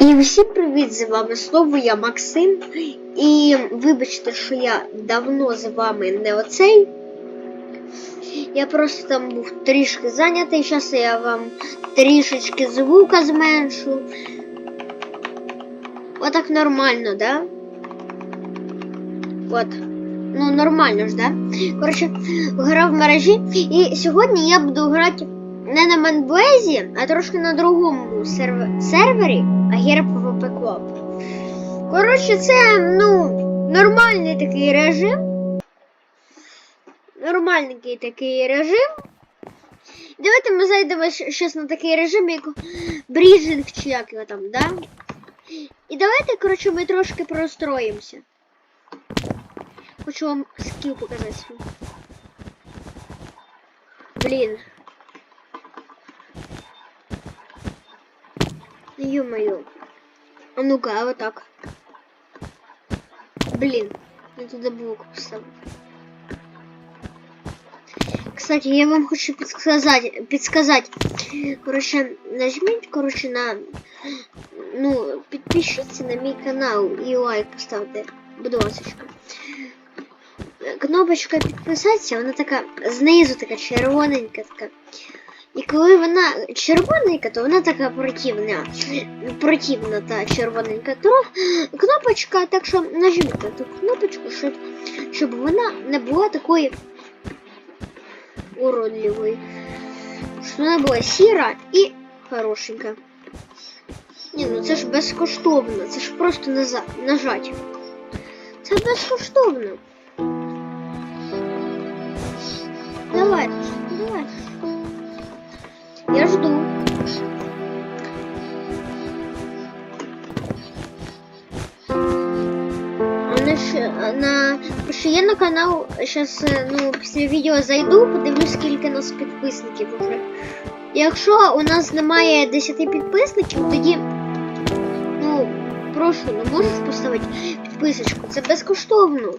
І всім привіт! З вами знову я Максим. І вибачте, що я давно з вами не оцей. Я просто там був трішки зайнятий. Зараз я вам трішечки звука зменшу. Отак нормально, да? От. Ну, нормально ж, да? Коротше, гра в мережі. І сьогодні я буду грати не на Манблезі, а трошки на другому серв- сервері, а PvP Club. Коротше, це, ну, нормальний такий режим. Нормальний такий режим. Давайте ми зайдемо зараз на такий режим, як бріджинг чи як його там, да? І давайте, коротше, ми трошки простроїмося. Хочу вам скіл показати. Блін. Ё-моё. А ну-ка, а вот так. Блин, я туда блок поставил. Кстати, я вам хочу подсказать, подсказать. Короче, нажмите, короче, на, ну, подпишитесь на мой канал и лайк поставьте, будь ласочка. Кнопочка підписатися, вона така знизу така червоненька така. І коли вона червоненька, то вона така противна. Противна та червоненька. То кнопочка, так що нажміть на ту кнопочку, щоб, щоб вона не була такою уродливою. Щоб вона була сіра і хорошенька. Ні, ну це ж безкоштовно, це ж просто наза- нажать. Це безкоштовно. Давай, давай. Я жду. На ще я на канал зараз ну після відео зайду, подивлюсь скільки нас підписників уже. Якщо у нас немає 10 підписників, тоді ну прошу, ну можеш поставити підписочку. Це безкоштовно.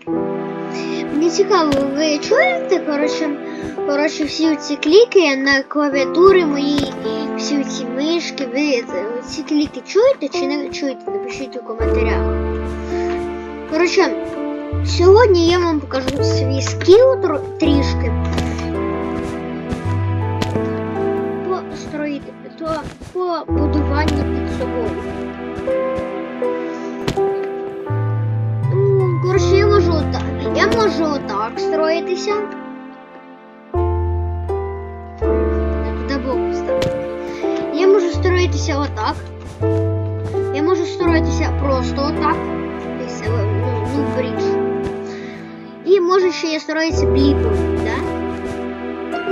Мені цікаво, ви чуєте, коротше, коротше, всі ці кліки на клавіатури мої, всі ці мишки, ви ці кліки чуєте чи не чуєте? Напишіть у коментарях. Коротше, сьогодні я вам покажу свій скіл трішки. По строїти, то по будуванню під собою. Коротше, я можу отак. Я можу отак строїтися. строїтися отак. Я можу строїтися просто отак. Ось, е, Ну, ну брідж. І може ще я строїтися бліпом, да?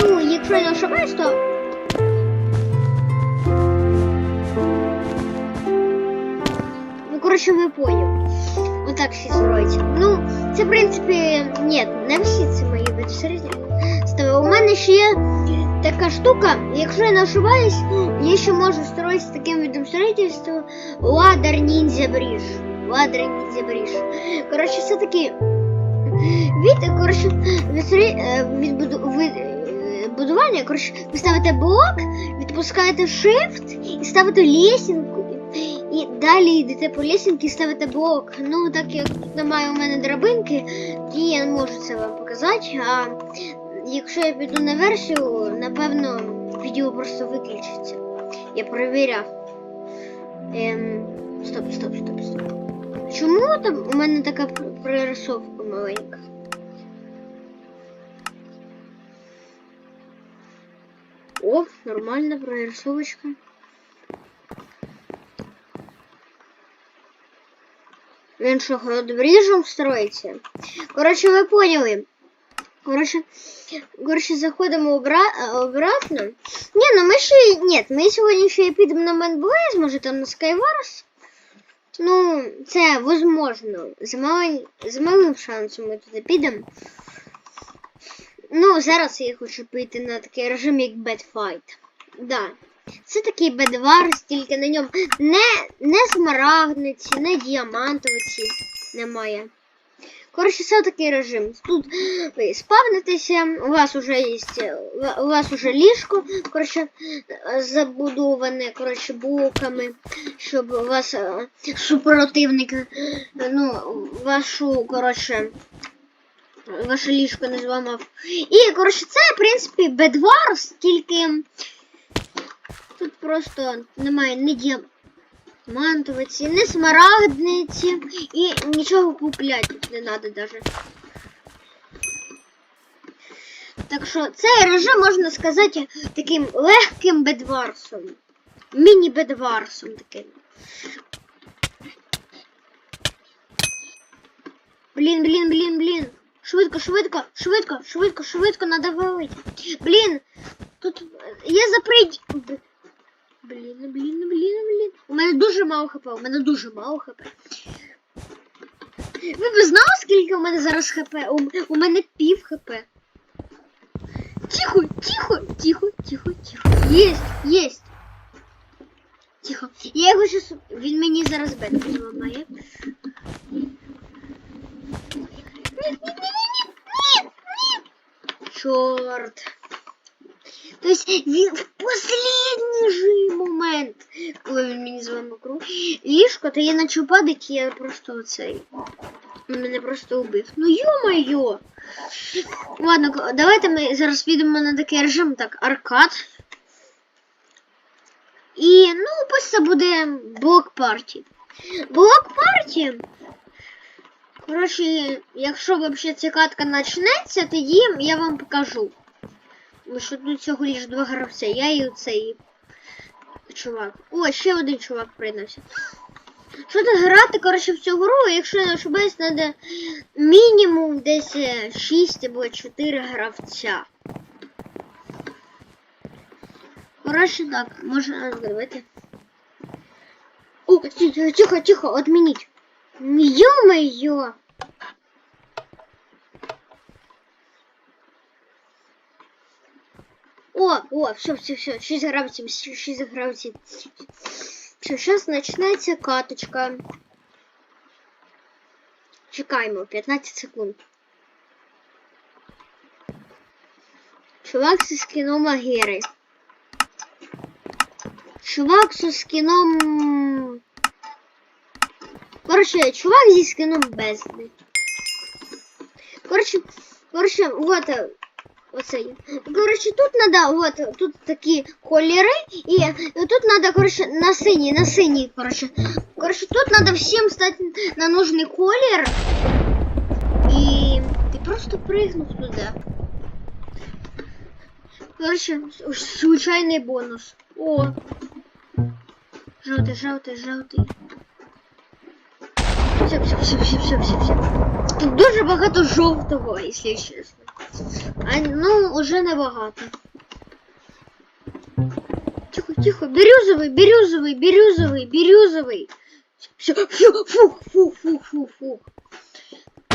Ну, якщо я не ошибаюсь, то Ну, коротше, ви поняли. Отак всі строїться. Ну, це, в принципі, ні, не всі це мої ставили. У мене ще є така штука, якщо я не ошибаюсь, я ще можу строїти з таким видом строїтельства ладер ніндзя бріж. Ладер ніндзя бріж. Коротше, це такий від, коротше, е, від е, будування, коротше, ви ставите блок, відпускаєте shift і ставите лесінку. І далі йдете по лесінки і ставите блок. Ну, так як тут немає у мене драбинки, тоді я не можу це вам показати. А якщо я піду на версію, напевно, відео просто виключиться. Я перевіряв. Ем, стоп, стоп, стоп, стоп. Чому там у мене така прорисовка маленька? О, нормальна прорисовочка. Він що, градобріжем строїться? Коротше, ви поняли. Коротше, коротше, заходимо обра... обратно. Ні, ну ми ще... Ні, ми сьогодні ще й підемо на Манблейз, може там на Skywars. Ну, це возможно. З, малень... з малим шансом ми туди підемо. Ну, зараз я хочу піти на такий режим, як Fight. Да. Це такий бедварс, тільки на ньому не, не смарагдниці, не діамантовиці немає. Коротше, це такий режим. Тут ви спавнитеся, у вас уже є у вас уже ліжко, коротше, забудоване коротше, блоками, щоб у вас е, супротивник, е, ну, вашу, коротше, ваше ліжко не зламав. І, коротше, це, в принципі, бедварс, тільки тут просто немає ні діам мантовиці, не смарагдниці і нічого купляти не треба даже. Так що цей режим можна сказати таким легким бедварсом. Міні-бедварсом таким. Блін, блін, блін, блін. Швидко, швидко, швидко, швидко, швидко надо валить. Блін, тут є заприть. Блін, блін, блін, блін. У мене дуже мало хп, у мене дуже мало хп. Ви б знали, скільки у мене зараз хп? У, у мене пів хп. Тихо, тихо, тихо, тихо, тихо. Єсть, єсть. Тихо. Я його щас... Він мені зараз бетку зламає. Чорт. То есть в последній же момент, коли він мені з вами круг, ліжко, то я наче падать, я просто оцей. Мене просто убив. Ну йо-моє! Ладно, давайте ми зараз підемо на такий режим, так, аркад. І, ну, пусть це буде блок парті. Блок парті. Коротше, якщо взагалі ця катка почнеться, тоді я вам покажу. Ну що тут цього лиш два гравця. Я і оцей чувак. О, ще один чувак прийнався. Що тут грати, коротше, в цю гру, якщо не ошибаюсь, треба мінімум десь 6 або 4 гравця. Коротше, так, можна давайте. О, тихо, тихо, тихо, отменить. О, все, все, все, 6 гравців, 6 гравців. Все, зараз починається каточка. Чекаємо 15 секунд. Чувак зі скіном Агери. Чувак зі скіном... Короче, чувак зі скіном бездни. Короче, короче, вот Оцей. Коротше, тут надо, от, тут такі кольори, і тут надо, коротше, на синій, на синій, коротше. Коротше, тут надо всім стати на нужний колір. І ти просто пригнув туди. Коротше, случайний бонус. О! Жовтий, жовтий, жовтий. Все, все, все, все, все, все, все. Тут дуже багато жовтого, якщо чесно. А, ну, уже небагато. Тихо, тихо, бирюзовый, бирюзовый, бирюзовый, бирюзовый. Все, все, фух, фух, фух, фух, фух.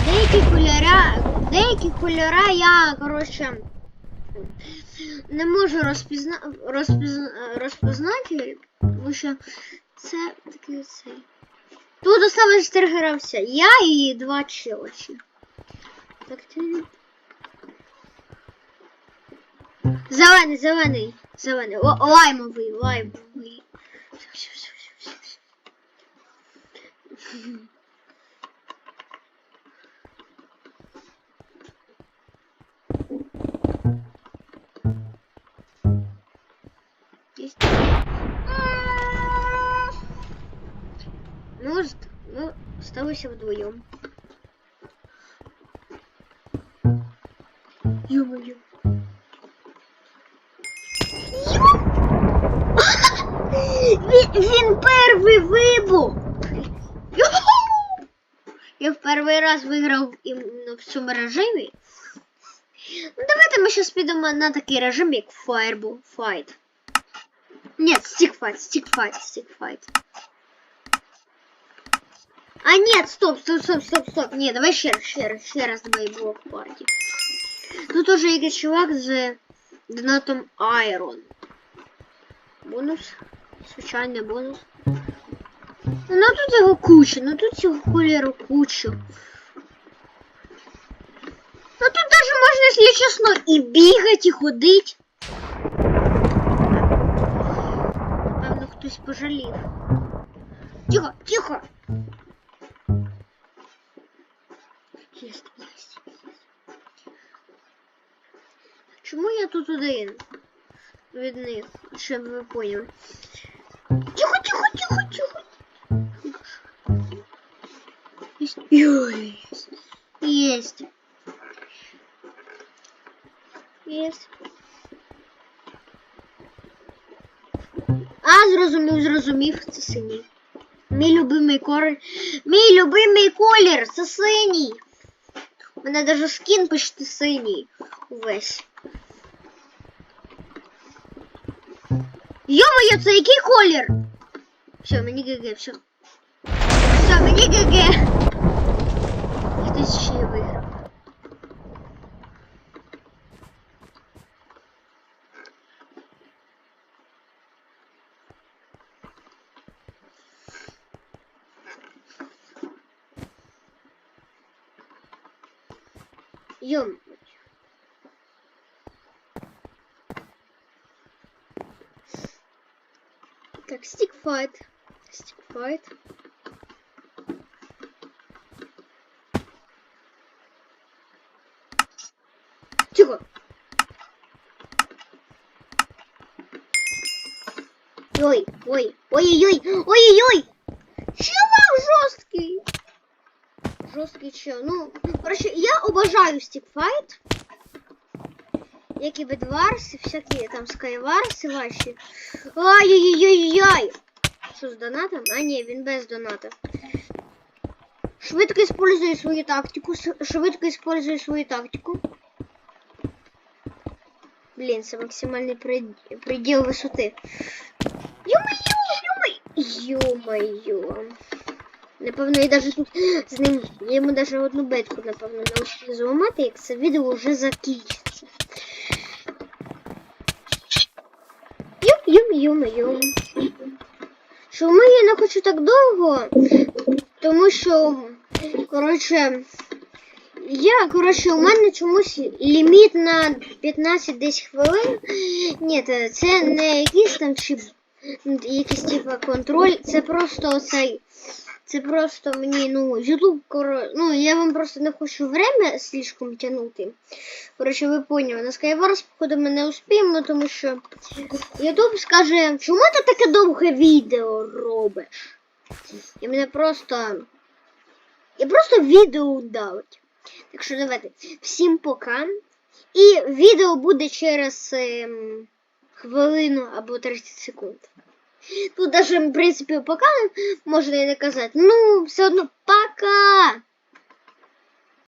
Деякі кольора, деякі кольора я, коротше, не можу розпізна... розпізна... розпізнати, тому що це такий цей. Тут осталось 4 гравця. Я і два челочі. Так, ти... Зелений, зелений, зелений. О, лаймовий, лаймовий. Ну, осталось вдвоем. перший вибух. Я в перший раз виграв іменно в цьому режимі. Ну, давайте ми зараз підемо на такий режим, як Fireball Fight. Ні, Stick Fight, Stick Fight, Stick Fight. А нет, стоп, стоп, стоп, стоп, стоп. Ні, давай ще раз, ще раз, ще раз давай блок парті. Тут уже якийсь чувак з донатом Iron. Бонус. Звичайний бонус. Ну тут його куча, ну тут цього кольору кучу. чесно, і бігать, і ходить. Напевно, хтось пожалів. Тихо, тихо. Єсть, єсть. Чому я тут один? Від них, щоб ви поняли. Тихо, тихо, тихо, тихо. Есть. Ой, Есть. Есть. Есть. А, зрозумів, зрозумів, це синій. Мій любимий колір. Мій любимий колір, це синій. У мене даже скін почти синій. Увесь. Йо-моє, це який колір? Все, мені ГГ, все. Все, мені ГГ. Хтось ще й виграв. Йом. Так, стикфайт. Стикфайт. Тихо. Ой, ой, ой-ой-ой, ой-ой-ой. Чувак жорсткий. Жорсткий чел. Ну, короче, я обожаю стикфайт. Як і Бедварс, і всякі там скайварси ваші. Ай-яй-яй-яй. Що з донатом? А ні, він без доната. Швидко используй свою тактику. Швидко используй свою тактику. Блін, це максимальний пред- предел висоти. Ё-моё, ё-моё, ё-моё. Напевно, я даже тут з ним, я йому даже одну бетку, напевно, не успію зламати, як це відео вже закінчиться. Йом-йом-йом-йом. Чому я не хочу так довго? Тому що, коротше, я, коротше, у мене чомусь ліміт на 15 десь хвилин. Ні, це- це не якийсь там чи якийсь типа контроль, це просто цей. Це просто мені, ну, YouTube, коро... ну, я вам просто не хочу время слишком тягнути. Коротше, ви поняли, на Skywars, походу, ми не успіємо, тому що YouTube скаже, чому ти таке довге відео робиш? І мене просто. Я просто відео удалить. Так що давайте. Всім пока. І відео буде через ем, хвилину або 30 секунд. Тут даже, в принципі, пока можна і не казати. Ну, все одно пока!